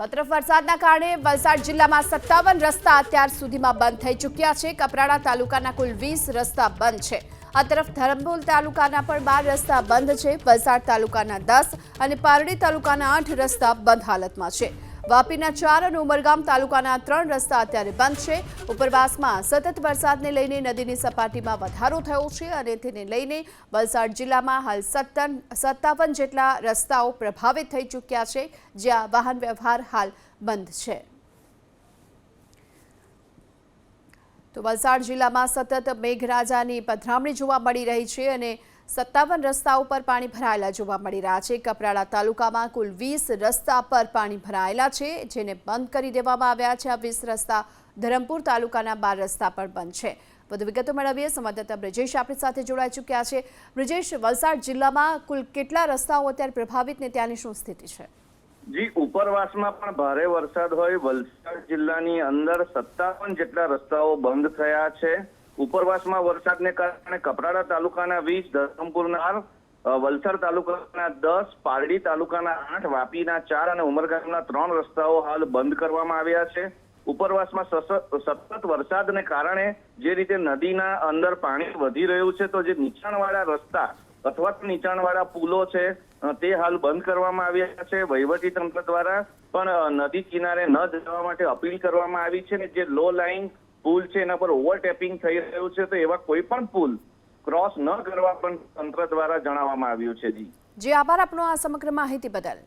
તો આ વરસાદના કારણે વલસાડ જિલ્લામાં સત્તાવન રસ્તા અત્યાર સુધીમાં બંધ થઈ ચૂક્યા છે. કપરાડા તાલુકાના કુલ વીસ રસ્તા બંધ છે. આ તરફ ધરમપુર તાલુકાના પણ બાર રસ્તા બંધ છે. વલસાડ તાલુકાના દસ અને પારડી તાલુકાના આઠ રસ્તા બંધ હાલતમાં છે. વાપીના ચાર અને ઉમરગામ તાલુકાના ત્રણ રસ્તા અત્યારે બંધ છે. ઉપરવાસમાં સતત વરસાદને લઈને નદીની સપાટીમાં વધારો થયો છે અને તેને લઈને વલસાડ જિલ્લામાં હાલ સત્તન, સત્તાવન જેટલા રસ્તાઓ પ્રભાવિત થઈ ચૂક્યા છે, જ્યાં વાહન વ્યવહાર હાલ બંધ છે. તો વલસાડ જિલ્લામાં સતત મેઘરાજાની પધરામણી જોવા મળી રહી છે અને સત્તાવન રસ્તાઓ પર પાણી ભરાયેલા જોવા મળી રહ્યા છે. કપરાડા તાલુકામાં કુલ વીસ રસ્તા પર પાણી ભરાયેલા છે, જેને બંધ કરી દેવામાં આવ્યા છે. આ વીસ રસ્તા ધરમપુર તાલુકાના બાર રસ્તા પણ બંધ છે. વધુ વિગતો મેળવીએ. સંવાદદાતા બ્રિજેશ આપણી સાથે જોડાઈ ચૂક્યા છે. બ્રિજેશ, વલસાડ જિલ્લામાં કુલ કેટલા રસ્તાઓ અત્યારે પ્રભાવિત ને ત્યાંની શું સ્થિતિ છે? જી, ઉપરવાસમાં પણ ભારે વરસાદ હોય. વલસાડ જિલ્લાની અંદર સત્તાવન જેટલા રસ્તાઓ બંધ થયા છે. ઉપરવાસમાં વરસાદને કારણે કપરાડા તાલુકાના વીસ, ધરમપુરના વલસાડ તાલુકાના દસ, પારડી તાલુકાના આઠ, વાપીના ચાર અને ઉમરગામના ત્રણ રસ્તાઓ હાલ બંધ કરવામાં આવ્યા છે. ઉપરવાસમાં સતત વરસાદને કારણે જે રીતે નદીના અંદર પાણી વધી રહ્યું છે, તો જે નીચાણવાળા રસ્તા અથવા તો નીચાણવાળા પુલો છે તે હાલ બંધ કરવામાં આવ્યા છે. વહીવટી તંત્ર દ્વારા પણ નદી કિનારે ન જવા માટે અપીલ કરવામાં આવી છે ને જે લો લાઈન પુલ છે, એના પર ઓવરટેપિંગ થઈ રહ્યું છે, તો એવા કોઈ પણ પુલ ક્રોસ ન કરવા પણ તંત્ર દ્વારા જણાવવામાં આવ્યું છે જી. જે, આભાર આપનો આ સમગ્ર માહિતી બદલ.